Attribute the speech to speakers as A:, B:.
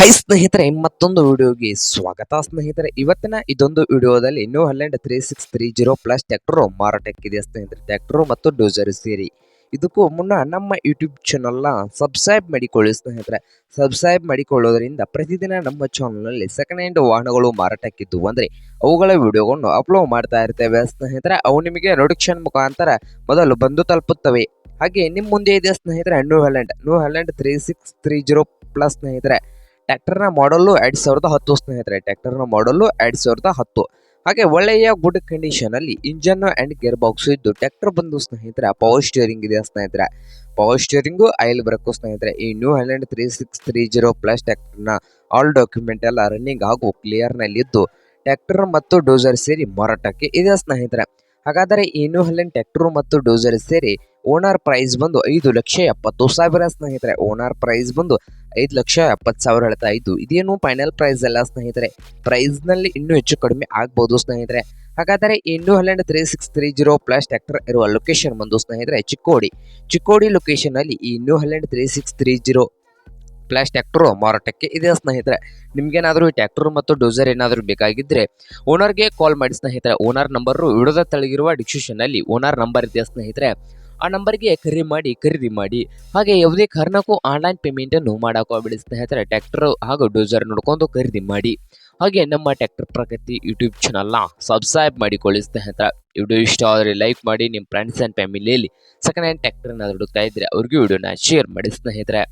A: High ಸ್ನೇಹಿತರೆ, ಮತ್ತೊಂದು ವಿಡಿಯೋಗೆ ಸ್ವಾಗತ ಸ್ನೇಹಿತರೆ. ಇವತ್ತಿನ ಇದೊಂದು ವಿಡಿಯೋದಲ್ಲಿ New Holland three six three zero plus tractor ಮಾರಾಟಕ್ಕಿದೆ ಸ್ನೇಹಿತರೆ? ಟ್ಯಾಕ್ಟರ್ ಮತ್ತು ಡೋಜರ್ ಸೇರಿ. ಇದಕ್ಕೂ ಮುನ್ನ ನಮ್ಮ ಯೂಟ್ಯೂಬ್ ಚಾನಲ್ನ ಸಬ್ಸ್ಕ್ರೈಬ್ ಮಾಡಿಕೊಳ್ಳಿ ಸ್ನೇಹಿತರೆ. ಸಬ್ಸ್ಕ್ರೈಬ್ ಮಾಡಿಕೊಳ್ಳೋದ್ರಿಂದ ಪ್ರತಿದಿನ ನಮ್ಮ ಚಾನಲ್ನಲ್ಲಿ ಸೆಕೆಂಡ್ ಹ್ಯಾಂಡ್ ವಾಹನಗಳು ಮಾರಾಟಕ್ಕಿದ್ದು ಅಂದರೆ ಅವುಗಳ ವಿಡಿಯೋಗಳನ್ನು ಅಪ್ಲೋಡ್ ಮಾಡ್ತಾ ಇರ್ತೇವೆ ಸ್ನೇಹಿತರೆ. ಅವು ನಿಮಗೆ ನೋಟಿಫಿಕೇಶನ್ ಮುಖಾಂತರ ಮೊದಲು ಬಂದು ತಲುಪುತ್ತವೆ. ಹಾಗೆ ನಿಮ್ಮ ಮುಂದೆ ಇದೆ ಸ್ನೇಹಿತರೆ? New Holland New Holland three six three zero plus ಸ್ನೇಹಿತರೆ. ಟ್ರ್ಯಾಕ್ಟರ್ನ ಮಾಡಲ್ಲು ಎರಡು ಸಾವಿರದ ಹತ್ತು ಸ್ನೇಹಿತರೆ, ಟ್ಯಾಕ್ಟರ್ನ ಮಾಡಲ್ಲು ಎರಡು ಸಾವಿರದ ಹತ್ತು. ಹಾಗೆ ಒಳ್ಳೆಯ ಗುಡ್ ಕಂಡೀಷನ್ ಅಲ್ಲಿ ಇಂಜನ್ ಅಂಡ್ ಗೇರ್ ಬಾಕ್ಸ್ ಇದ್ದು ಟ್ರ್ಯಾಕ್ಟರ್ ಬಂದು ಸ್ನೇಹಿತರೆ ಪವರ್ ಸ್ಟಿಯರಿಂಗ್ ಇದೆ ಸ್ನೇಹಿತರೆ? ಪವರ್ ಸ್ಟಿಯರಿಂಗು ಆಯಿಲ್ ಬ್ರೇಕು ಸ್ನೇಹಿತರೆ, ಈ New Holland three six three zero plus ಟ್ಯಾಕ್ಟರ್ನ all document ಎಲ್ಲ ರನ್ನಿಂಗ್ ಹಾಗೂ ಕ್ಲಿಯರ್ನಲ್ಲಿದ್ದು ಟ್ರ್ಯಾಕ್ಟರ್ ಮತ್ತು ಡೋಸರ್ ಸೇರಿ ಮಾರಾಟಕ್ಕೆ ಇದೆ ಸ್ನೇಹಿತರೆ? ಹಾಗಾದರೆ ಹ್ಯಾಲೆಂಡ್ ಟ್ರ್ಯಾಕ್ಟರ್ ಮತ್ತು ಡೋಸರ್ ಸೇರಿ ಓನರ್ ಪ್ರೈಸ್ ಬಂದು ಐದು ಲಕ್ಷ ಎಪ್ಪತ್ತು ಸಾವಿರ ಸ್ನೇಹಿತರೆ. ಓನರ್ ಪ್ರೈಸ್ ಬಂದು ಐದು ಲಕ್ಷ ಎಪ್ಪತ್ತು ಸಾವಿರ ಹೇಳ್ತಾ ಇದ್ದು, ಇದೇನು ಫೈನಲ್ ಪ್ರೈಸ್ ಅಲ್ಲ ಸ್ನೇಹಿತರೆ. ಪ್ರೈಸ್ನಲ್ಲಿ ಇನ್ನೂ ಹೆಚ್ಚು ಕಡಿಮೆ ಆಗ್ಬೋದು ಸ್ನೇಹಿತರೆ. ಹಾಗಾದರೆ ಇನ್ನೂ Holland three six three zero plus tractor ಇರುವ ಲೊಕೇಶನ್ ಬಂದು ಸ್ನೇಹಿತರೆ, ಚಿಕ್ಕೋಡಿ. ಚಿಕ್ಕೋಡಿ ಲೊಕೇಶನ್ ಅಲ್ಲಿ ಈ New Holland three six three zero plus tractor ಮಾರಾಟಕ್ಕೆ ಇದೆ ಸ್ನೇಹಿತರೆ. ನಿಮಗೇನಾದರೂ ಈ ಟ್ರ್ಯಾಕ್ಟರ್ ಮತ್ತು ಡೋಸರ್ ಏನಾದರೂ ಬೇಕಾಗಿದ್ದರೆ ಓನರ್ಗೆ ಕಾಲ್ ಮಾಡಿ ಸ್ನೇಹಿತರೆ. ಓನರ್ ನಂಬರು ವಿಡೋದ ತಳಗಿರುವ ಡಿಸ್ಕ್ರಿಪ್ಷನ್ ಅಲ್ಲಿ ಓನರ್ ನಂಬರ್ ಇದೆ ಸ್ನೇಹಿತರೆ. ಆ ನಂಬರ್ಗೆ ಕರೆ ಮಾಡಿ, ಖರೀದಿ ಮಾಡಿ, ಹಾಗೆ ಯಾವುದೇ ಕಾರಣಕ್ಕೂ ಆನ್ಲೈನ್ ಪೇಮೆಂಟನ್ನು ಮಾಡೋಕೋಗ್ಬೇಡಿ ಸ್ನೇಹಿತರೆ. ಟ್ಯಾಕ್ಟರ್ ಹಾಗೂ ಡೋಸರ್ ನೋಡ್ಕೊಂಡು ಖರೀದಿ ಮಾಡಿ. ಹಾಗೆ ನಮ್ಮ ಟ್ಯಾಕ್ಟರ್ ಪ್ರಗತಿ ಯೂಟ್ಯೂಬ್ ಚಾನಲ್ನ ಸಬ್ಸ್ಕ್ರೈಬ್ ಮಾಡಿಕೊಳ್ಳಿ ಸ್ನೇಹಿತರೆ. ವಿಡಿಯೋ ಇಷ್ಟ ಆದರೆ ಲೈಕ್ ಮಾಡಿ ನಿಮ್ಮ ಫ್ರೆಂಡ್ಸ್ ಆ್ಯಂಡ್ ಫ್ಯಾಮಿಲಿಯಲ್ಲಿ ಸೆಕೆಂಡ್ ಹ್ಯಾಂಡ್ ಟ್ಯಾಕ್ಟರ್ನ ಹುಡುಕ್ತಾ ಇದ್ದರೆ ಅವ್ರಿಗೂ ವಿಡಿಯೋನ ಶೇರ್ ಮಾಡಿ ಸ್ನೇಹಿತರೆ.